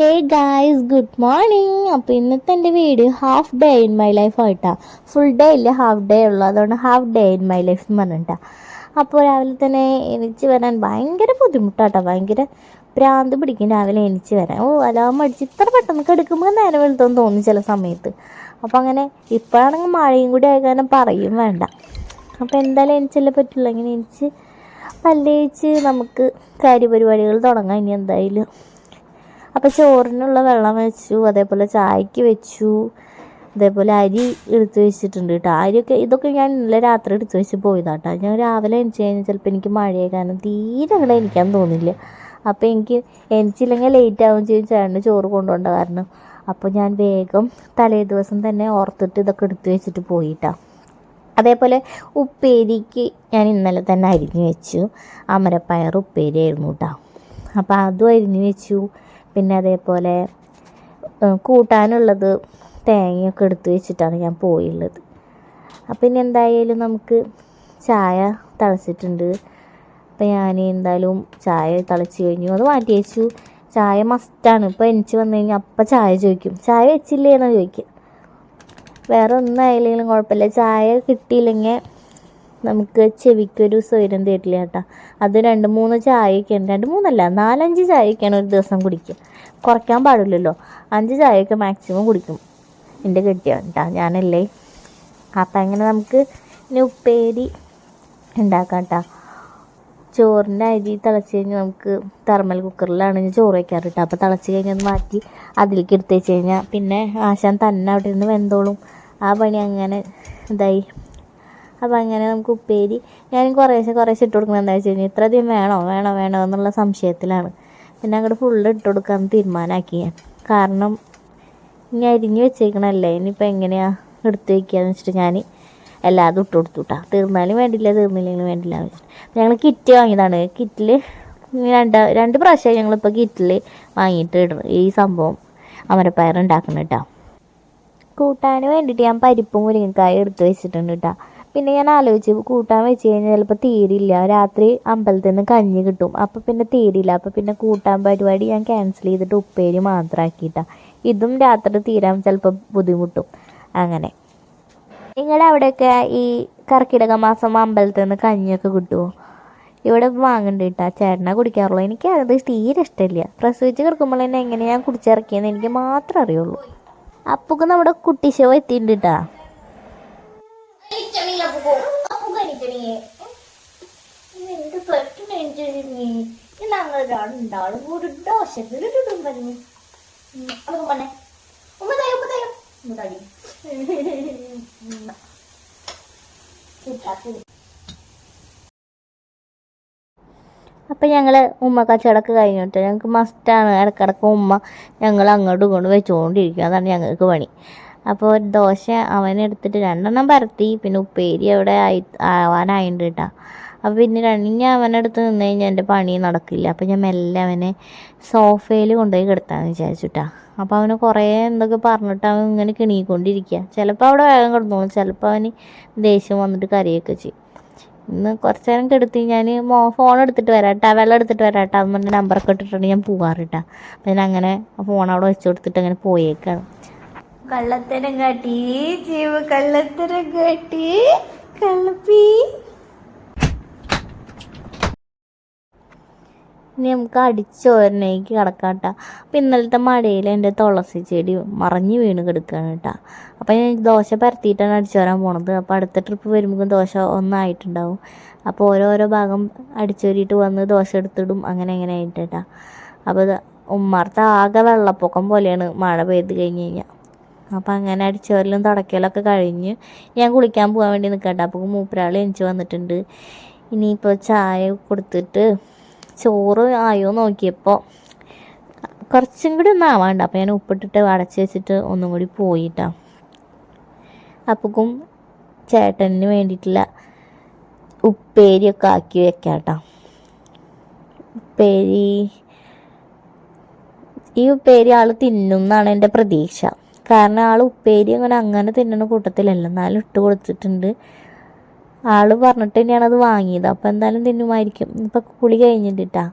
Hey guys good morning അപ്പോൾ ഇന്നത്തെ എന്റെ video half day in my life ആയിട്ടാണ് ഫുൾ ഡേ ഇല്ല ഹാഫ് ഡേ ഉള്ളൂ. അതുകൊണ്ട് half day in my life എന്ന് പറഞ്ഞിട്ടാണ് അപ്പോൾ രാവിലെ തന്നെ എണീച്ച് വരാൻ ഭയങ്കര ബുദ്ധിമുട്ടാട്ടോ. ഭയങ്കര പ്രാന്ത് പിടിക്കും രാവിലെ എണീച്ച് വരാൻ. ഓ അലാം അടിച്ച് ഇത്ര പെട്ടെന്ന് കിടക്കുമ്പോൾ നേരം വെളുത്തെന്ന് തോന്നി ചില സമയത്ത്. അപ്പോൾ അങ്ങനെ ഇപ്പോഴാണെങ്കിൽ മഴയും കൂടി ആയിക്കാനും പറയും വേണ്ട. അപ്പോൾ എന്തായാലും എണീച്ചല്ലേ പറ്റുള്ളൂ. ഇങ്ങനെ എണീച്ച് പല്ലേച്ച് നമുക്ക് കാര്യപരിപാടികൾ തുടങ്ങാം. ഇനി എന്തായാലും അപ്പോൾ ചോറിനുള്ള വെള്ളം വെച്ചു അതേപോലെ ചായക്ക് വെച്ചു അതേപോലെ അരി എടുത്ത് വെച്ചിട്ടുണ്ട് കേട്ടോ അരിയൊക്കെ ഇതൊക്കെ ഞാൻ ഇന്നലെ രാത്രി എടുത്ത് വെച്ച് പോയതാട്ടോ. ഞാൻ രാവിലെ എണിച്ച് കഴിഞ്ഞാൽ ചിലപ്പോൾ എനിക്ക് മഴയെ കാരണം തീരെ അങ്ങനെ എനിക്കാൻ തോന്നില്ല. അപ്പോൾ എനിക്ക് എനിച്ചില്ലെങ്കിൽ ലേറ്റ് ആവും ചെയ്യും ചേട്ടന് ചോറ് കൊണ്ടുപോകേണ്ട കാരണം. അപ്പോൾ ഞാൻ വേഗം തലേ ദിവസം തന്നെ ഓർത്തിട്ട് ഇതൊക്കെ എടുത്ത് വെച്ചിട്ട് പോയിട്ടാ. അതേപോലെ ഉപ്പേരിക്ക് ഞാൻ ഇന്നലെ തന്നെ അരിഞ്ഞു വെച്ചു. അമരപ്പയർ ഉപ്പേരി ആയിരുന്നു കേട്ടോ അപ്പോൾ അതും അരിഞ്ഞു വെച്ചു. പിന്നെ അതേപോലെ കൂട്ടാനുള്ളത് തേങ്ങയൊക്കെ എടുത്ത് വെച്ചിട്ടാണ് ഞാൻ പോയുള്ളത്. അപ്പം ഇനി എന്തായാലും നമുക്ക് ചായ തിളച്ചിട്ടുണ്ട്. അപ്പം ഞാൻ എന്തായാലും ചായ തിളച്ച് കഴിഞ്ഞു. അത് മാറ്റി വെച്ചു. ചായ മസ്റ്റാണ് ഇപ്പോൾ എനിക്ക് വന്നു കഴിഞ്ഞാൽ അപ്പം ചായ ചോദിക്കും. ചായ വെച്ചില്ലേ എന്ന് ചോദിക്കുക വേറെ ഒന്നും ആയില്ലെങ്കിലും കുഴപ്പമില്ല. ചായ കിട്ടിയില്ലെങ്കിൽ നമുക്ക് ചെവിക്കൊരു സ്വൈരം തരില്ല കേട്ടോ. അത് രണ്ട് മൂന്ന് ചായയൊക്കെയാണ്. രണ്ട് മൂന്നല്ല നാലഞ്ച് ചായയൊക്കെയാണ് ഒരു ദിവസം കുടിക്കുക. കുറയ്ക്കാൻ പാടില്ലല്ലോ. അഞ്ച് ചായയൊക്കെ മാക്സിമം കുടിക്കും. എന്റെ കെട്ടിയാണ് കേട്ടോ ഞാനല്ലേ. അപ്പം അങ്ങനെ നമുക്ക് ഇനി ഉപ്പേരി ഉണ്ടാക്കാം കേട്ടോ ചോറിന്റെ അരി തിളച്ച് കഴിഞ്ഞാൽ നമുക്ക് തെർമൽ കുക്കറിലാണ് ഞാൻ ചോറ് വയ്ക്കാറ് കേട്ടോ അപ്പോൾ തിളച്ച് കഴിഞ്ഞാൽ മാറ്റി അതിലേക്ക് എടുത്ത് വെച്ച് കഴിഞ്ഞാൽ പിന്നെ ആശാൻ തന്നെ അവിടെ ഇരുന്ന് വെന്തോളും. ആ പണി അങ്ങനെ ഇതായി. അപ്പോൾ അങ്ങനെ നമുക്ക് ഉപ്പേരി ഞാൻ കുറേശ്ശെ കുറേശ്ശെ ഇട്ട് കൊടുക്കുന്നത് എന്താ വെച്ച് കഴിഞ്ഞാൽ ഇത്ര അധികം വേണോ? വേണോ? വേണോ? എന്നുള്ള സംശയത്തിലാണ്. പിന്നെ അങ്ങോട്ട് ഫുള്ള് ഇട്ട് കൊടുക്കാൻ തീരുമാനമാക്കി ഞാൻ. കാരണം ഇനി അരിഞ്ഞ് വെച്ചേക്കണല്ലേ? ഇനിയിപ്പോൾ എങ്ങനെയാണ് എടുത്ത് വയ്ക്കുകയെന്ന് വെച്ചിട്ട് ഞാൻ എല്ലാതും ഇട്ട് കൊടുത്തു കേട്ടോ തീർന്നാലും വേണ്ടില്ല തീർന്നില്ലെങ്കിലും വേണ്ടില്ല ഞങ്ങൾ കിറ്റ് വാങ്ങിയതാണ്. കിറ്റിൽ രണ്ട് രണ്ട് പ്രാവശ്യം ഞങ്ങളിപ്പോൾ കിറ്റിൽ വാങ്ങിയിട്ട് ഇടും ഈ സംഭവം അമരപ്പയർ ഉണ്ടാക്കണം കേട്ടോ കൂട്ടാൻ വേണ്ടിയിട്ട് ഞാൻ പരിപ്പും മുരിങ്ങക്കായും എടുത്ത് വെച്ചിട്ടുണ്ട് കേട്ടോ പിന്നെ ഞാൻ ആലോചിച്ച് കൂട്ടാൻ വെച്ച് കഴിഞ്ഞാൽ ചിലപ്പോൾ തീരില്ല രാത്രി അമ്പലത്തിൽ നിന്ന് കഞ്ഞി കിട്ടും. അപ്പോൾ പിന്നെ തീരില്ല അപ്പോൾ പിന്നെ കൂട്ടാൻ പരിപാടി ഞാൻ ക്യാൻസൽ ചെയ്തിട്ട് ഉപ്പേരി മാത്രമാക്കിയിട്ടാണ് ഇതും രാത്രി തീരാൻ ചിലപ്പോൾ ബുദ്ധിമുട്ടും. അങ്ങനെ. നിങ്ങളുടെ അവിടെയൊക്കെ ഈ കർക്കിടക മാസം അമ്പലത്തിൽ നിന്ന് കഞ്ഞിയൊക്കെ കിട്ടുമോ ഇവിടെ വാങ്ങണ്ട കേട്ടാ. ചേട്ടനെ കുടിക്കാറുള്ളൂ എനിക്ക് അത് തീരെ ഇഷ്ടമില്ല. പ്രസവിച്ച് കിടക്കുമ്പോൾ തന്നെ എങ്ങനെ ഞാൻ കുടിച്ചിറക്കിയെന്ന് എനിക്ക് മാത്രമേ അറിയുള്ളൂ. അപ്പൊക്ക് നമ്മുടെ കുട്ടി. ഷോ ഞങ്ങൾ ഉമ്മ തയ്യോ ഉമ്മ അപ്പം കഴിഞ്ഞിട്ട് ഞങ്ങൾക്ക് മസ്റ്റാണ് ഇടക്കിടക്ക് ഉമ്മ ഞങ്ങൾ അങ്ങോട്ടും ഇങ്ങോട്ടും വെച്ചുകൊണ്ടിരിക്കുക അതാണ് ഞങ്ങൾക്ക് പണി. അപ്പോൾ ഒരു ദോശ അവനെടുത്തിട്ട് രണ്ടെണ്ണം പരത്തി. പിന്നെ ഉപ്പേരി അവിടെ ആയി ആവാനായിട്ടുണ്ട് കേട്ടോ അപ്പോൾ പിന്നെ രണ്ട് അവനടുത്ത് നിന്ന് കഴിഞ്ഞാൽ എന്റെ പണി നടക്കില്ല. അപ്പോൾ ഞാൻ മെല്ലെ അവനെ സോഫയിൽ കൊണ്ടുപോയി കിടത്താമെന്ന് വിചാരിച്ചിട്ടാ അപ്പോൾ അവന് കുറേ എന്തൊക്കെ പറഞ്ഞിട്ട് അവൻ ഇങ്ങനെ കിണിക്കൊണ്ടിരിക്കുക ചിലപ്പോൾ അവിടെ വേഗം കിടന്നോളും. ചിലപ്പോൾ അവന് ദേഷ്യം വന്നിട്ട് കറിയൊക്കെ ചെയ്യും. ഇന്ന് കുറച്ച് നേരം കെടുത്തി ഞാൻ മോ ഫോൺ എടുത്തിട്ട് വരാട്ടാ. വെള്ളം എടുത്തിട്ട് വരാട്ടാ. എന്ന് പറഞ്ഞ നമ്പറൊക്കെ ഇട്ടിട്ടുണ്ടെങ്കിൽ ഞാൻ പോകാറിട്ടാ അപ്പം ഞാൻ അങ്ങനെ ഫോൺ അവിടെ വെച്ച് കൊടുത്തിട്ട് അങ്ങനെ പോയേക്കാണ്. കള്ളത്തരം കാട്ടി ജീവ കള്ളത്തരം കാട്ടി കള്ളപ്പി. ഇനി നമുക്ക് അടിച്ചോരനേക്ക് കേട്ടോ. അപ്പം ഇന്നലത്തെ മഴയിൽ എന്റെ തുളസി ചെടി മറിഞ്ഞ് വീണ് കിടക്കുകയാണ് കേട്ടോ. അപ്പം ഞാൻ ദോശ പരത്തിയിട്ടാണ് അടിച്ചോരാൻ പോണത്. അപ്പോൾ അടുത്ത ട്രിപ്പ് വരുമ്പോൾ ദോശ ഒന്നായിട്ടുണ്ടാവും. അപ്പോൾ ഓരോരോ ഭാഗം അടിച്ചോരിയിട്ട് വന്ന് ദോശ എടുത്തിടും. അങ്ങനെ അങ്ങനെ ആയിട്ട് കേട്ടോ. അപ്പോൾ ഉമ്മാർത്ത ആകെ വെള്ളപ്പൊക്കം പോലെയാണ് മഴ പെയ്ത് കഴിഞ്ഞ് കഴിഞ്ഞാൽ അപ്പോൾ അങ്ങനെ അടിച്ചവരിലും തുടക്കലൊക്കെ കഴിഞ്ഞ് ഞാൻ കുളിക്കാൻ പോകാൻ വേണ്ടി നിൽക്കട്ടെ അപ്പോൾ മൂപ്പരാൾ എനിച്ച് വന്നിട്ടുണ്ട്. ഇനിയിപ്പോൾ ചായ കൊടുത്തിട്ട് ചോറ് ആയോ നോക്കിയപ്പോൾ കുറച്ചും കൂടി ഒന്നും ആവാണ്ട്. അപ്പോൾ ഞാൻ ഉപ്പിട്ടിട്ട് അടച്ച് വെച്ചിട്ട് ഒന്നും കൂടി പോയിട്ടാ. അപ്പോക്കും ചേട്ടന് വേണ്ടിയിട്ടുള്ള ഉപ്പേരിയൊക്കെ ആക്കി വെക്കാം ഉപ്പേരി ഈ ഉപ്പേരി ആൾ തിന്നുന്നാണ് എന്റെ പ്രതീക്ഷ. കാരണം ആൾ ഉപ്പേരി അങ്ങനെ അങ്ങനെ തിന്നണ കൂട്ടത്തിലല്ല. എന്നാലും ഇട്ട് കൊടുത്തിട്ടുണ്ട്. ആൾ പറഞ്ഞിട്ട് തന്നെയാണ് അത് വാങ്ങിയത്. അപ്പോൾ എന്തായാലും തിന്നുമായിരിക്കും. ഇപ്പം കുളി കഴിഞ്ഞിട്ടാ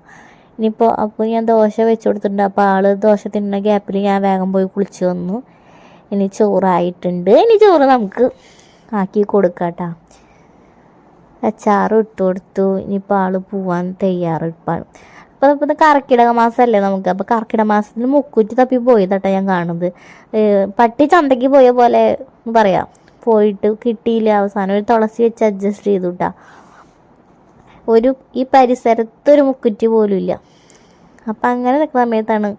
ഇനിയിപ്പോൾ അപ്പോൾ ഞാൻ ദോശ വെച്ച് കൊടുത്തിട്ടുണ്ട്. അപ്പോൾ ആൾ ദോശ തിന്നുന്ന ഗ്യാപ്പിൽ ഞാൻ വേഗം പോയി കുളിച്ച് വന്നു. ഇനി ചോറായിട്ടുണ്ട്. ഇനി ചോറ് നമുക്ക് ആക്കി കൊടുക്കാട്ടാ അച്ചാറ് ഇട്ട് കൊടുത്തു. ഇനിയിപ്പോൾ ആൾ പോവാൻ തയ്യാറെടുപ്പാണ്. അപ്പോൾ ഇപ്പോൾ കർക്കിടക മാസമല്ലേ നമുക്ക്. അപ്പോൾ കർക്കിടക മാസത്തിൽ മുക്കൂറ്റി തപ്പി പോയതട്ടാ ഞാൻ കാണുന്നത്. പട്ടി ചന്തയ്ക്ക് പോയ പോലെ പറയാം. പോയിട്ട് കിട്ടിയില്ല. അവസാനം ഒരു തുളസി വെച്ച് അഡ്ജസ്റ്റ് ചെയ്തു കേട്ടാ ഒരു ഈ പരിസരത്ത് ഒരു മുക്കുറ്റി പോലും ഇല്ല. അപ്പം അങ്ങനെ നിൽക്കുന്ന സമയത്താണ്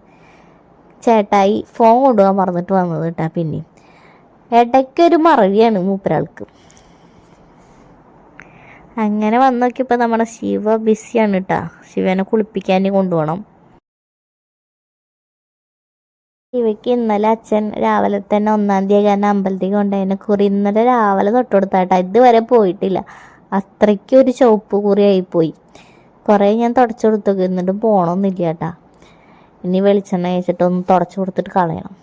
ചേട്ടായി ഫോൺ കൊണ്ടുപോകാൻ പറഞ്ഞിട്ട് വന്നത് കേട്ടാ. പിന്നെ ഇടയ്ക്കൊരു മറവിയാണ് മൂപ്പരാൾക്ക്. അങ്ങനെ വന്ന് നമ്മുടെ ശിവ ബിസിയാണ് കേട്ടാ. ശിവനെ കുളിപ്പിക്കാൻ കൊണ്ടുപോകണം ശിവയ്ക്ക് ഇന്നലെ അച്ഛൻ രാവിലെ തന്നെ ഒന്നാം തീയതി കാരണം അമ്പലത്തിൽ കൊണ്ടുപോയതിനെ കുറി ഇന്നലെ രാവിലെ തൊട്ട് കൊടുത്താട്ടാ. ഇതുവരെ പോയിട്ടില്ല. അത്രയ്ക്കും ഒരു ചുവപ്പ് കുറിയായി പോയി കുറേ ഞാൻ തുടച്ചു കൊടുത്തു എന്നിട്ടും പോകണമെന്നില്ല കേട്ടാ. ഇനി വെളിച്ചെണ്ണ കഴിച്ചിട്ടൊന്ന് തുടച്ചു കൊടുത്തിട്ട് കളയണം.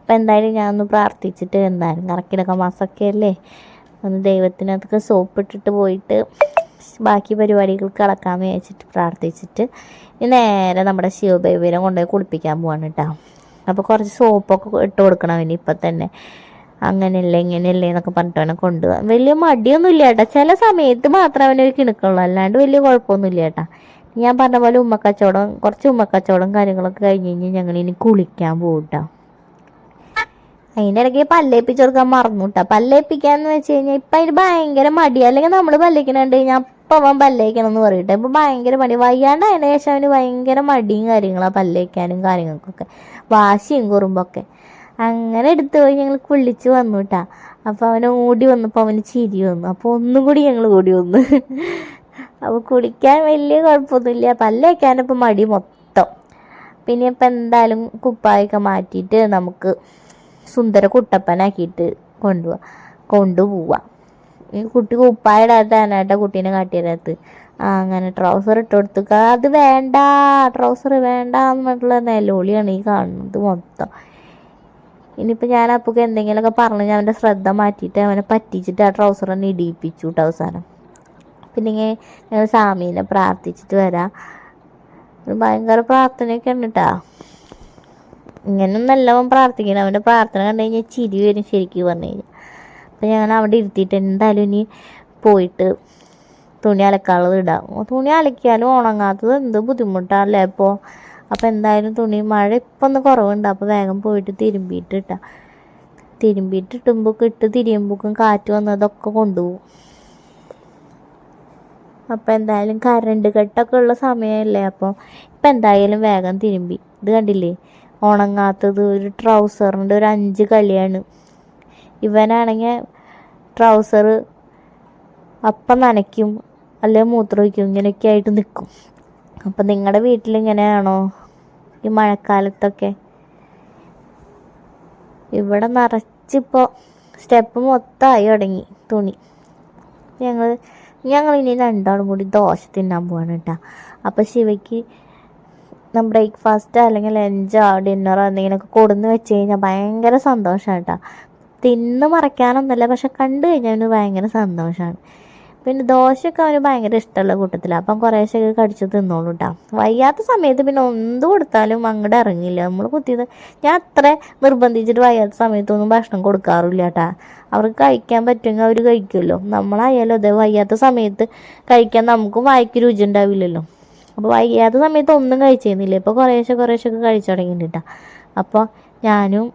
അപ്പം എന്തായാലും ഞാനൊന്ന് ഒന്ന് പ്രാർത്ഥിച്ചിട്ട് എന്തായാലും കറക്കിടക്ക. മാസമൊക്കെ അല്ലേ? ഒന്ന് ദൈവത്തിനകത്തൊക്കെ സോപ്പ് ഇട്ടിട്ട് പോയിട്ട് ബാക്കി പരിപാടികൾക്ക് കളക്കാൻ വിചാരിച്ചിട്ട് പ്രാർത്ഥിച്ചിട്ട് നേരെ നമ്മുടെ ശിവബൈബിനെ കൊണ്ടുപോയി കുളിപ്പിക്കാൻ പോവാണ് കേട്ടോ. അപ്പോൾ കുറച്ച് സോപ്പൊക്കെ ഇട്ട് കൊടുക്കണം അവന് ഇപ്പം തന്നെ. അങ്ങനെയല്ലേ ഇങ്ങനെയല്ലേ എന്നൊക്കെ പറഞ്ഞിട്ട് അവനെ കൊണ്ടുപോകാൻ വലിയ മടിയൊന്നുമില്ല ചേട്ടാ ചില സമയത്ത് മാത്രം അവനൊരു കിണക്കുള്ളൂ. അല്ലാണ്ട് വലിയ കുഴപ്പമൊന്നുമില്ല ചേട്ടാ ഞാൻ പറഞ്ഞ പോലെ ഉമ്മക്കച്ചവടം കുറച്ച് ഉമ്മക്കച്ചവടം കാര്യങ്ങളൊക്കെ കഴിഞ്ഞ് കഴിഞ്ഞ് ഞങ്ങൾ ഇനി കുളിക്കാൻ പോകും കേട്ടോ. അതിന്റെ ഇടയ്ക്ക് പല്ലേപ്പിച്ച് കൊടുക്കാൻ മറന്നുട്ടാ. പല്ലേപ്പിക്കാന്ന് വെച്ച് കഴിഞ്ഞാൽ ഇപ്പം അതിന് ഭയങ്കര മടി അല്ലെങ്കിൽ നമ്മൾ പല്ലേക്കണുണ്ട് കഴിഞ്ഞാൽ അപ്പം അവൻ പല്ലേക്കണം എന്ന് പറയട്ടെ. ഇപ്പം ഭയങ്കര മടി. വയ്യാണ്ട് അതിന് ശേഷം അവന് ഭയങ്കര മടിയും കാര്യങ്ങളാണ് പല്ലേക്കാനും കാര്യങ്ങൾക്കൊക്കെ. വാശിയും കുറുമ്പൊക്കെ. അങ്ങനെ എടുത്തു പോയി ഞങ്ങൾ കുളിച്ച് വന്നു കേട്ടാ അപ്പോൾ അവനെ ഓടി വന്നപ്പോൾ അവന് ചിരി വന്നു. അപ്പോൾ ഒന്നും കൂടി ഞങ്ങൾ ഓടി വന്നു. അപ്പോൾ കുളിക്കാൻ വലിയ കുഴപ്പമൊന്നുമില്ല പല്ലേക്കാനിപ്പോൾ മടി മൊത്തം. പിന്നെ ഇപ്പം എന്തായാലും കുപ്പായൊക്കെ മാറ്റിയിട്ട് നമുക്ക് സുന്ദര കുട്ടപ്പനാക്കിയിട്ട് കൊണ്ടുപോവാം കൊണ്ടുപോവാം. ഈ കുട്ടി കുപ്പായിടാത്താനായിട്ടാ കുട്ടീനെ കാട്ടിയതിനകത്ത്. അങ്ങനെ ട്രൗസർ ഇട്ട് കൊടുത്തുക അത് വേണ്ട ട്രൗസർ വേണ്ട എന്ന് പറഞ്ഞിട്ടുള്ള നിലവിളിയാണ് ഈ കാണുന്നത് മൊത്തം. ഇനിയിപ്പോൾ ഞാൻ അപ്പൊക്കെ എന്തെങ്കിലുമൊക്കെ പറഞ്ഞ് ഞാൻ അവന്റെ ശ്രദ്ധ മാറ്റിയിട്ട് അവനെ പറ്റിച്ചിട്ട് ആ ട്രൗസർ തന്നെ ഇടിയിപ്പിച്ചു കേട്ടോ അവസാനം. പിന്നെ ഞങ്ങൾ സ്വാമീനെ പ്രാർത്ഥിച്ചിട്ട് വരാം. ഭയങ്കര പ്രാർത്ഥനയൊക്കെ ഉണ്ട് കേട്ടോ ഇങ്ങനൊന്നല്ല അവൻ പ്രാർത്ഥിക്കണം. അവന്റെ പ്രാർത്ഥന കണ്ടു കഴിഞ്ഞാൽ ചിരി വരും ശരിക്കും പറഞ്ഞു കഴിഞ്ഞാൽ അപ്പം ഞാൻ അവിടെ ഇരുത്തിയിട്ട് എന്തായാലും ഇനി പോയിട്ട് തുണി അലക്കാനുള്ളത് ഇടാം. തുണി അലക്കിയാലും ഉണങ്ങാത്തത് എന്ത് ബുദ്ധിമുട്ടാണല്ലേ ഇപ്പോൾ അപ്പോൾ എന്തായാലും തുണി മഴ ഇപ്പം ഒന്ന് കുറവുണ്ട്. അപ്പോൾ വേഗം പോയിട്ട് തിരുമ്പിയിട്ട് ഇട്ടാം. തിരുമ്പിയിട്ട് ഇട്ടുമ്പോൾ ഇട്ട് തിരിയുമ്പോക്കും കാറ്റ് വന്നതൊക്കെ കൊണ്ടുപോകും. അപ്പോൾ എന്തായാലും കറണ്ട് കെട്ടൊക്കെ ഉള്ള സമയമല്ലേ അപ്പോൾ ഇപ്പം എന്തായാലും വേഗം തിരുമ്പി. ഇത് കണ്ടില്ലേ? ഉണങ്ങാത്തത് ഒരു ട്രൗസറിന്റെ ഒരു അഞ്ച് കളിയാണ് ഇവനാണെങ്കിൽ ട്രൗസർ അപ്പം നനയ്ക്കും അല്ലെങ്കിൽ മൂത്രമൊഴിക്കും ഇങ്ങനെയൊക്കെ ആയിട്ട് നിൽക്കും അപ്പം നിങ്ങളുടെ വീട്ടിൽ ഇങ്ങനെയാണോ ഈ മഴക്കാലത്തൊക്കെ? ഇവിടെ നിറച്ചിപ്പോൾ സ്റ്റെപ്പ് മൊത്തമായി തുടങ്ങി തുണി. ഞങ്ങൾ ഞങ്ങൾ ഇനി രണ്ടാളും കൂടി ദോശ തിന്നാൻ പോവാണ് കേട്ടോ. അപ്പോൾ ശിവയ്ക്ക് ബ്രേക്ക്ഫാസ്റ്റ് അല്ലെങ്കിൽ ലഞ്ചോ ഡിന്നറോ എന്തെങ്കിലുമൊക്കെ കൊടുന്ന് വെച്ച് കഴിഞ്ഞാൽ ഭയങ്കര സന്തോഷമാണ് കേട്ടോ തിന്ന് മറയ്ക്കാനൊന്നുമല്ല പക്ഷെ കണ്ടു കഴിഞ്ഞാൽ അവന് ഭയങ്കര സന്തോഷമാണ് പിന്നെ ദോശയൊക്കെ അവന് ഭയങ്കര ഇഷ്ടമുള്ള കൂട്ടത്തിലാണ് അപ്പം കുറേശ്ശൊക്കെ കടിച്ച് തിന്നോളൂ കേട്ടോ വയ്യാത്ത സമയത്ത് പിന്നെ എന്ത് കൊടുത്താലും അങ്ങോട്ട് ഇറങ്ങില്ല. നമ്മൾ കുത്തിയത് ഞാൻ അത്ര നിർബന്ധിച്ചിട്ട് വയ്യാത്ത സമയത്തൊന്നും ഭക്ഷണം കൊടുക്കാറില്ല കേട്ടാ അവർക്ക് കഴിക്കാൻ പറ്റുമെങ്കിൽ അവർ കഴിക്കുമല്ലോ. നമ്മളായാലും അതെ വയ്യാത്ത സമയത്ത് കഴിക്കാൻ നമുക്കും വായിക്ക് രുചി ഉണ്ടാവില്ലല്ലോ. അപ്പോൾ വൈകാത്ത സമയത്ത് ഒന്നും കഴിച്ചിരുന്നില്ല. ഇപ്പോൾ കുറേശ്ശെ കുറേശ്ശൊക്കെ കഴിച്ചു തുടങ്ങിയിട്ടാ അപ്പോൾ ഞാനും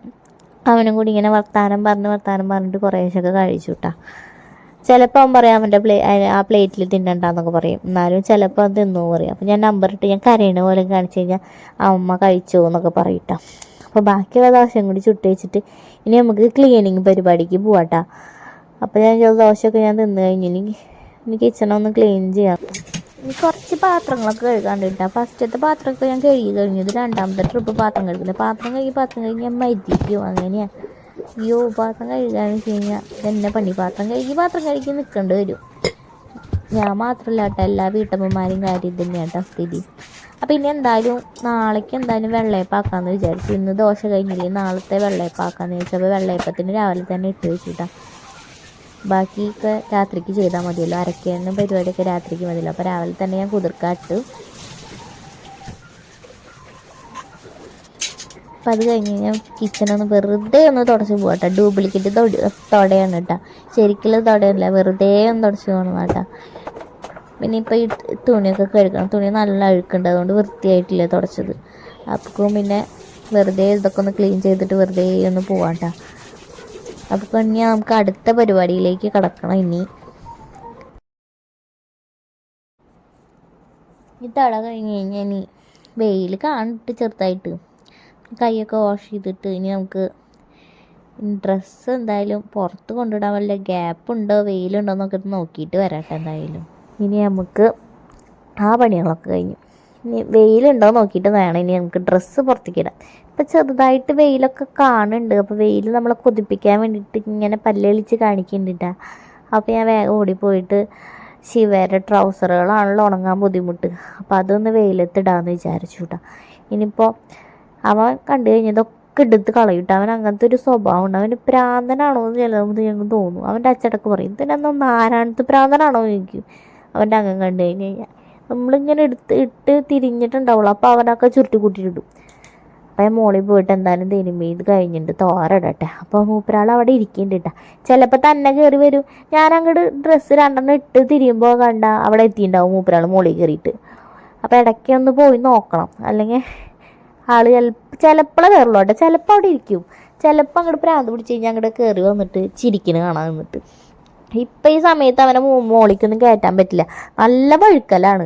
അവനും കൂടി ഇങ്ങനെ വർത്താനം പറഞ്ഞ് വർത്താനം പറഞ്ഞിട്ട് കുറേശ്ശൊക്കെ കഴിച്ചു കേട്ടാ ചിലപ്പോൾ അവൻ പറയും അവന്റെ പ്ലേ ആ പ്ലേറ്റിൽ തിന്നണ്ടെന്നൊക്കെ പറയും. എന്നാലും ചിലപ്പോൾ അത് തിന്നു പറയും. അപ്പോൾ ഞാൻ നമ്പർ ഇട്ട് ഞാൻ കരയണ പോലെ കാണിച്ചു കഴിഞ്ഞാൽ അമ്മ കഴിച്ചു എന്നൊക്കെ പറയട്ടോ അപ്പോൾ ബാക്കിയുള്ള ദോശയും കൂടി ചുട്ട് വെച്ചിട്ട് ഇനി നമുക്ക് ക്ലീനിങ് പരിപാടിക്ക് പോവാട്ടാ അപ്പോൾ ഞാൻ ചില ദോശയൊക്കെ ഞാൻ തിന്നു കഴിഞ്ഞു ഇനി കിച്ചണൊന്ന് ക്ലീൻ ചെയ്യാം. കുറച്ച് പാത്രങ്ങളൊക്കെ കഴുകാണ്ട് കേട്ടോ ഫസ്റ്റത്തെ പാത്രമൊക്കെ ഞാൻ കഴുകി കഴിഞ്ഞു. രണ്ടാമത്തെ ട്രിപ്പ് പാത്രം കഴുകില്ല പാത്രം കഴുകി പാത്രം കഴുകി ഞാൻ മരിക്കും. അങ്ങനെയാണ് അയ്യോ പാത്രം കഴുകാന്ന് വെച്ച് കഴിഞ്ഞാൽ എന്നെ പണി. പാത്രം കഴുകി പാത്രം കഴുകി നിൽക്കേണ്ടി വരും. ഞാൻ മാത്രമല്ല കേട്ടോ. എല്ലാ വീട്ടമ്മമാരും കാര്യം തന്നെയാണ് കേട്ടോ സ്ഥിതി. അപ്പം ഇനി എന്തായാലും നാളേക്ക് എന്തായാലും വെള്ളയപ്പാക്കാമെന്ന് വിചാരിച്ചു. ഇന്ന് ദോശ കഴിഞ്ഞില്ലേ? നാളത്തെ വെള്ളയപ്പാക്കാന്ന് ചോദിച്ചപ്പോൾ വെള്ളയപ്പത്തിന് രാവിലെ തന്നെ ഇട്ട് വെച്ചിട്ടാ ബാക്കിയൊക്കെ രാത്രിക്ക് ചെയ്താൽ മതിയല്ലോ. അരയ്ക്കാനും പരിപാടിയൊക്കെ രാത്രിക്ക് മതിയല്ലോ. അപ്പോൾ രാവിലെ തന്നെ ഞാൻ കുതിർക്കാട്ട് അപ്പം അത് കഴിഞ്ഞ് കഴിഞ്ഞാൽ കിച്ചണൊന്ന് വെറുതെ ഒന്ന് തുടച്ച് പോകട്ടെ ഡ്യൂപ്ലിക്കേറ്റ് തൊടി തുടയാണ് കേട്ടോ ശരിക്കുള്ള തുടയല്ല വെറുതെ ഒന്ന് തുടച്ച് പോകണം കേട്ടോ പിന്നെ ഇപ്പോൾ ഈ തുണിയൊക്കെ കഴുകണം. തുണി നല്ല അഴുക്കുണ്ട്. അതുകൊണ്ട് വൃത്തിയായിട്ടില്ല തുടച്ചത്. അപ്പോൾ പിന്നെ വെറുതെ ഇതൊക്കെ ഒന്ന് ക്ലീൻ ചെയ്തിട്ട് വെറുതെ ഒന്ന് പോവാം കേട്ടോ അപ്പോൾ ഇനി നമുക്ക് അടുത്ത പരിപാടിയിലേക്ക് കടക്കണം ഇനി. ഈ തട കഴിഞ്ഞ് കഴിഞ്ഞാൽ ഇനി വെയിൽ കാണിട്ട് ചെറുതായിട്ട്. കൈയൊക്കെ വാഷ് ചെയ്തിട്ട് ഇനി നമുക്ക് ഡ്രസ്സ് എന്തായാലും പുറത്ത് കൊണ്ടിടാൻ വല്ല ഗ്യാപ്പ് ഉണ്ടോ വെയിലുണ്ടോ എന്നൊക്കെ നോക്കിയിട്ട് വരാട്ടെ എന്തായാലും. ഇനി നമുക്ക് ആ പണികളൊക്കെ കഴിഞ്ഞു. വെയിലുണ്ടോ നോക്കിയിട്ട് വേണം. ഇനി നമുക്ക് ഡ്രസ്സ് പുറത്തേക്ക് ഇടാം ചെറുതായിട്ട് വെയിലൊക്കെ കാണുന്നുണ്ട്. അപ്പോൾ വെയിൽ നമ്മളെ കൊതിപ്പിക്കാൻ വേണ്ടിയിട്ട് ഇങ്ങനെ പല്ലളിച്ച് കാണിക്കുന്നുണ്ട് അപ്പോൾ ഞാൻ വേഗം ഓടിപ്പോയിട്ട് ശിവയുടെ ട്രൗസറുകളാണല്ലോ ഉണങ്ങാൻ ബുദ്ധിമുട്ട്. അപ്പോൾ അതൊന്ന് വെയിലത്തിടാമെന്ന് വിചാരിച്ചു കേട്ടോ. ഇനിയിപ്പോൾ അവൻ കണ്ടു കഴിഞ്ഞതൊക്കെ എടുത്ത് കളയൂട്ടോ അവൻ അങ്ങനത്തെ ഒരു സ്വഭാവം ഉണ്ട് അവന് പ്രാന്തനാണോ എന്ന് ചിലപ്പോൾ ഞങ്ങൾക്ക് തോന്നും. അവന്റെ അച്ചടക്ക് പറയും. ഇതിനൊന്നും നാരായണത്ത് പ്രാന്തനാണോ എന്ന് അവന്റെ അംഗം കണ്ടു കഴിഞ്ഞ് കഴിഞ്ഞാൽ നമ്മളിങ്ങനെ എടുത്ത് ഇട്ട് തിരിഞ്ഞിട്ടുണ്ടാവുള്ളൂ. അപ്പോൾ അവനൊക്കെ ചുരുട്ടി കൂട്ടിയിടും അപ്പം മോളിൽ പോയിട്ട് എന്തായാലും തിരുമ്പി ഇത് കഴിഞ്ഞിട്ട് തോരടട്ടെ. അപ്പോൾ മൂപ്പരാൾ അവിടെ ഇരിക്കുന്നുണ്ട് കേട്ടോ ചിലപ്പോൾ തന്നെ കയറി വരും. ഞാൻ അങ്ങോട്ട് ഡ്രസ്സ് രണ്ടെണ്ണം ഇട്ട് തിരിയുമ്പോൾ കണ്ട അവിടെ എത്തിയിട്ടുണ്ടാവും മൂപ്പരാൾ മോളിൽ കയറിയിട്ട് അപ്പോൾ ഇടയ്ക്ക് ഒന്ന് പോയി നോക്കണം. അല്ലെങ്കിൽ ആൾ ചിലപ്പോഴേ കയറുള്ളൂ കേട്ടോ. ചിലപ്പോൾ അവിടെ ഇരിക്കും. ചിലപ്പോൾ അങ്ങോട്ട് പ്രാന്ത് പിടിച്ച് കഴിഞ്ഞാൽ അങ്ങോട്ട് കയറി വന്നിട്ട് ചിരിക്കണ കാണാൻ നിന്നിട്ട്. ഇപ്പം ഈ സമയത്ത് അവനെ മോളിക്കൊന്നും കയറ്റാൻ പറ്റില്ല. നല്ല വഴുക്കലാണ്.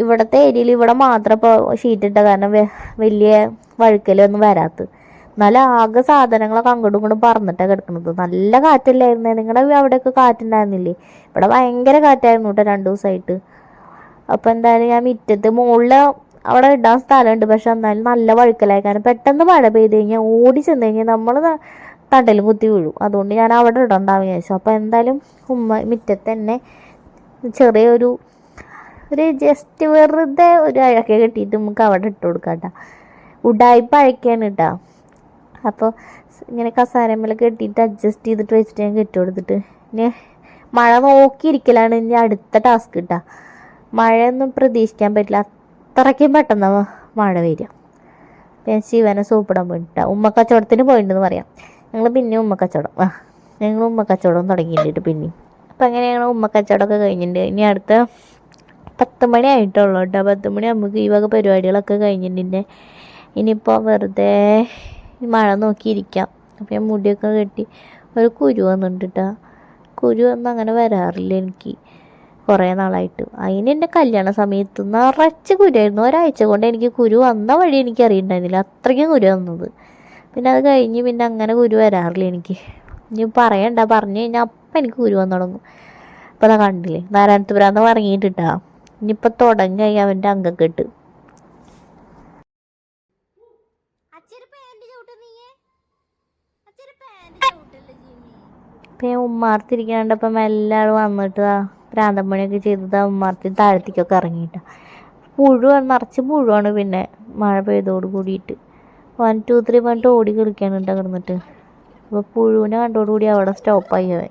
ഇവിടുത്തെ ഏരിയയിൽ ഇവിടെ മാത്രം ഇപ്പോൾ ഷീറ്റിട്ട കാരണം വലിയ വഴുക്കലൊന്നും വരാത്തത് നല്ല ആകെ സാധനങ്ങളൊക്കെ അങ്ങോട്ടും ഇങ്ങോട്ടും പറന്നിട്ടാണ് കിടക്കുന്നത് നല്ല കാറ്റല്ലായിരുന്നേ. നിങ്ങളുടെ അവിടെയൊക്കെ കാറ്റുണ്ടായിരുന്നില്ലേ? ഇവിടെ ഭയങ്കര കാറ്റായിരുന്നു കേട്ടോ രണ്ട് ദിവസമായിട്ട് അപ്പോൾ എന്തായാലും ഞാൻ മുറ്റത്ത് മുകളിൽ അവിടെ ഇടാൻ സ്ഥലമുണ്ട്. പക്ഷെ എന്നാലും നല്ല വഴുക്കലായി. കാരണം പെട്ടെന്ന് മഴ പെയ്ത് കഴിഞ്ഞാൽ ഓടി ചെന്ന് കഴിഞ്ഞാൽ നമ്മൾ തണ്ടലും കുത്തി വീഴും. അതുകൊണ്ട് ഞാൻ അവിടെ ഇടണ്ടാന്ന് വിചാരിച്ചു. അപ്പോൾ എന്തായാലും ഉമ്മ മുറ്റത്ത് തന്നെ ചെറിയൊരു ഒരു ജസ്റ്റ് വെറുതെ ഒരു അഴക്കെ കെട്ടിയിട്ട് നമുക്ക് അവിടെ ഇട്ട് കൊടുക്കാം കേട്ടോ ഉടായ്പ അഴക്കാണ് കേട്ടോ അപ്പോൾ ഇങ്ങനെ കസാരമ്മല കെട്ടിയിട്ട് അഡ്ജസ്റ്റ് ചെയ്തിട്ട് വെച്ചിട്ട് ഞാൻ കെട്ടി കൊടുത്തിട്ട് ഇനി മഴ നോക്കിയിരിക്കലാണ് ഇനി അടുത്ത ടാസ്ക് കിട്ടുക മഴയൊന്നും പ്രതീക്ഷിക്കാൻ പറ്റില്ല. അത്രയ്ക്കും പെട്ടെന്ന് മഴ വരിക. പിന്നെ ശിവനെ സൂപ്പിടാൻ പോയിട്ടാ. ഉമ്മക്കച്ചവടത്തിന് പോയിട്ടുണ്ടെന്ന് പറയാം. ഞങ്ങൾ പിന്നെ ഉമ്മക്കച്ചവടം ആ ഞങ്ങൾ ഉമ്മക്കച്ചവടം തുടങ്ങിയിട്ടുണ്ട് പിന്നെ. അപ്പം അങ്ങനെ ഞങ്ങൾ ഉമ്മക്കച്ചവടമൊക്കെ കഴിഞ്ഞിട്ടുണ്ട്. ഇനി അടുത്ത പത്ത് മണി ആയിട്ടുള്ളൂ കേട്ടോ. പത്ത് മണി നമുക്ക് ഈ വക പരിപാടികളൊക്കെ കഴിഞ്ഞിട്ടുണ്ട്. ഇനിയിപ്പോൾ വെറുതെ മഴ നോക്കിയിരിക്കാം. അപ്പം ഞാൻ മുടിയൊക്കെ കെട്ടി ഒരു കുരു വന്നിട്ടുണ്ട് കേട്ടോ. കുരു ഒന്നും അങ്ങനെ വരാറില്ല എനിക്ക് കുറേ നാളായിട്ട്. അതിന് എന്റെ കല്യാണ സമയത്ത് നിറച്ച് കുരുവായിരുന്നു ഒരാഴ്ച കൊണ്ട് എനിക്ക് കുരു വന്ന വഴി എനിക്ക് അറിയണ്ടായിരുന്നില്ല അത്രയ്ക്കും കുരു വന്നത്. പിന്നെ അത് കഴിഞ്ഞ് പിന്നെ അങ്ങനെ കുരു വരാറില്ല എനിക്ക്. ഇനി പറയണ്ട പറഞ്ഞു കഴിഞ്ഞാൽ അപ്പം എനിക്ക് കുരു വന്നു തുടങ്ങും. അപ്പോൾ അതാ കണ്ടില്ലേ നാരായണത്തുപുരാന്ന് പറഞ്ഞിട്ടിട്ടാ. ഇനിയിപ്പോൾ തുടങ്ങി അവന്റെ അങ്കക്കെട്ട് ഇപ്പം ഞാൻ ഉമ്മാർത്തിരിക്കാണ്ടപ്പം എല്ലാവരും വന്നിട്ട് ആ പ്രാന്തപ്പണിയൊക്കെ ചെയ്തത് ഉമ്മാർത്തി താഴത്തേക്കൊക്കെ ഇറങ്ങിയിട്ടാ. പുഴു നിറച്ച് പുഴുവാണ് പിന്നെ മഴ പെയ്തോട് കൂടിയിട്ട്. വൺ ടു ത്രീ പറഞ്ഞിട്ട് ഓടി കളിക്കാനുണ്ട് കിടന്നിട്ട്. അപ്പോൾ പുഴുവിനെ കണ്ടോടുകൂടി അവിടെ സ്റ്റോപ്പായി അവൻ.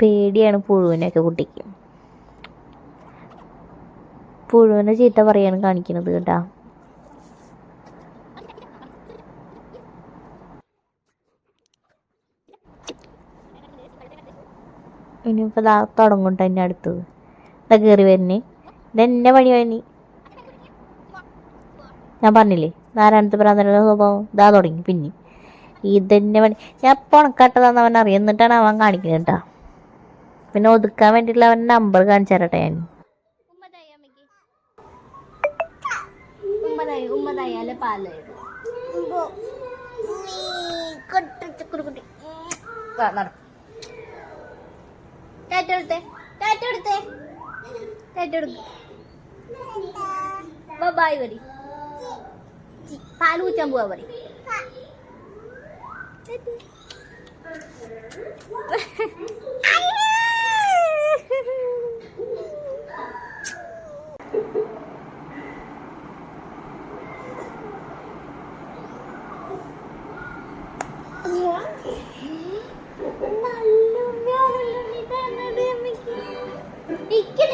പേടിയാണ് പുഴുവിനെയൊക്കെ കുട്ടിക്ക്. പുഴുവിനെ ചീത്ത പറയാണ് കാണിക്കുന്നത് കേട്ടാ. ഇനിയിപ്പോൾ തുടങ്ങും എന്നെ അടുത്തത്. ഇതാ കയറി വരുന്നേ ഇതെന്നെ പണി പണി ഞാൻ പറഞ്ഞില്ലേ നാരായണത്ത് പ്രാന്തരുടെ സ്വഭാവം ഇതാ തുടങ്ങി പിന്നെ. ഇതന്നെ പണി ഞാൻ ഇപ്പോൾ ഉണക്കാട്ടതാന്ന് അവൻ അറിയാം. എന്നിട്ടാണ് അവൻ കാണിക്കുന്നത് കേട്ടോ. പിന്നെ ഒതുക്കാൻ വേണ്ടിയിട്ടുള്ള അവൻ നമ്പർ കാണിച്ചു തരട്ടെ ഞാൻ. ബൈ വരി. പാൽ കുച്ചാൻ പോവാ പറയും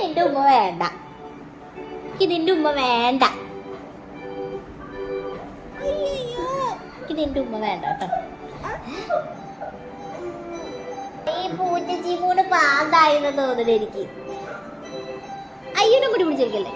നിന്റെ ഉമ്മ വേണ്ട. നിന്റെ ഉമ്മ വേണ്ട. നിന്റെ ഉമ്മ വേണ്ട കേട്ടോ. ഈ പൂച്ചച്ചി കൂടെ പാതായിരുന്നു തോന്നുന്നു എനിക്ക്. അയ്യനും കൂടി പിടിച്ചിരിക്കല്ലേ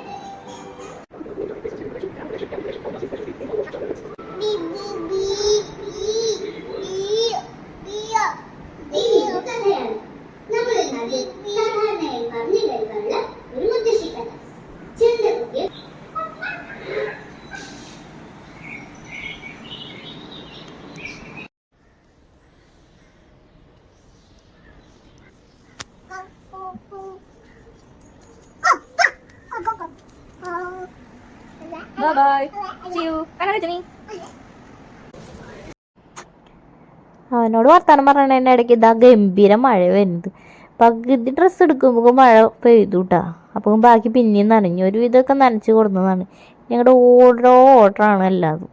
ബൈ സീ യു കണക്കച്ചനി അവനോട് വർത്താനം പറയണതിന്റെ ഇടയ്ക്ക് ഇതാ ഗംഭീര മഴ വരുന്നത്. പകുതി ഡ്രസ്സ് എടുക്കുമ്പോൾ മഴ പെയ്തു കേട്ടാ അപ്പം ബാക്കി പിന്നെയും നനഞ്ഞു. ഒരു വിധമൊക്കെ നനച്ച് കൊടുക്കുന്നതാണ് ഞങ്ങളുടെ ഓരോ ഓർഡറാണ് എല്ലാതും.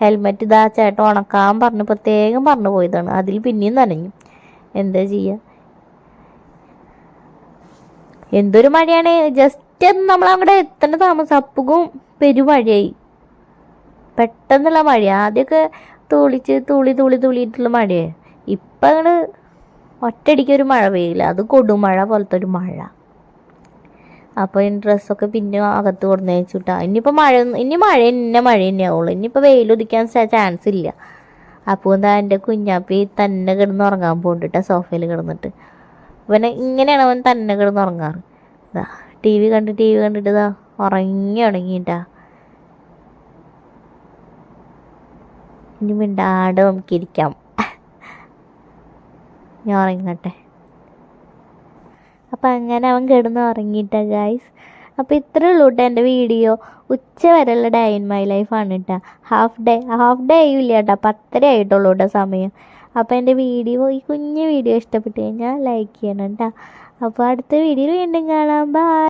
ഹെൽമെറ്റ് ഇതാ ചേട്ടൻ ഉണക്കാൻ പറഞ്ഞ് പ്രത്യേകം പറഞ്ഞു പോയതാണ്. അതിൽ പിന്നെയും നനഞ്ഞു. എന്താ ചെയ്യുക എന്തൊരു മഴയാണ്? ജസ്റ്റ് നമ്മൾ അങ്ങോട്ട് എത്തേണ്ട താമസം. അപ്പുകും പെരുമഴയായി പെട്ടെന്നുള്ള മഴ ആദ്യമൊക്കെ തുളിച്ച് തുളി തുളി തുളിയിട്ടുള്ള മഴയെ. ഇപ്പം അങ്ങോട്ട് ഒറ്റയടിക്ക് ഒരു മഴ പെയ്യില്ല. അത് കൊടുമഴ പോലത്തെ ഒരു മഴ. അപ്പോൾ ഈ ഡ്രസ്സൊക്കെ പിന്നെ അകത്ത് കൊടുന്ന് വെച്ചിട്ടാ. ഇനിയിപ്പോൾ മഴ ഇനി മഴ തന്നെ മഴ തന്നെയാവുള്ളൂ ഇനിയിപ്പോൾ വെയിലുദിക്കാൻ ചാൻസ് ഇല്ല. അപ്പോൾ എന്താ എന്റെ കുഞ്ഞാപ്പി തന്നെ കിടന്ന് ഉറങ്ങാൻ പോകണ്ടിട്ടാ സോഫയിൽ കിടന്നിട്ട്. ഇവനെ ഇങ്ങനെയാണ് അവൻ തന്നെ കിടന്ന് ഉറങ്ങാറ് ടി വി കണ്ട് ടി വി കണ്ടിട്ട് ഇതാ ഉറങ്ങി ഉണങ്ങിയിട്ടാ ഇനി മിണ്ടാണ്ട് നമുക്കിരിക്കാം ഞാൻ ഉറങ്ങട്ടെ. അപ്പം അങ്ങനെ അവൻ കിടന്ന് ഉറങ്ങിയിട്ടാ ഗായ്സ് അപ്പോൾ ഇത്രേ ഉള്ളൂ കേട്ടോ എന്റെ വീഡിയോ ഉച്ച വരെയുള്ള ഡേ ഇൻ മൈ ലൈഫാണ് കേട്ടോ ഹാഫ് ഡേ ഹാഫ് ഡേ ആയില്ല കേട്ടോ പത്തര ആയിട്ടുള്ളൂ കേട്ടോ സമയം. അപ്പോൾ എന്റെ വീഡിയോ ഈ കുഞ്ഞു വീഡിയോ ഇഷ്ടപ്പെട്ട് കഴിഞ്ഞാൽ ലൈക്ക് ചെയ്യണം കേട്ടോ അപ്പോൾ അടുത്ത വീഡിയോയിൽ വീണ്ടും കാണാം. ബൈ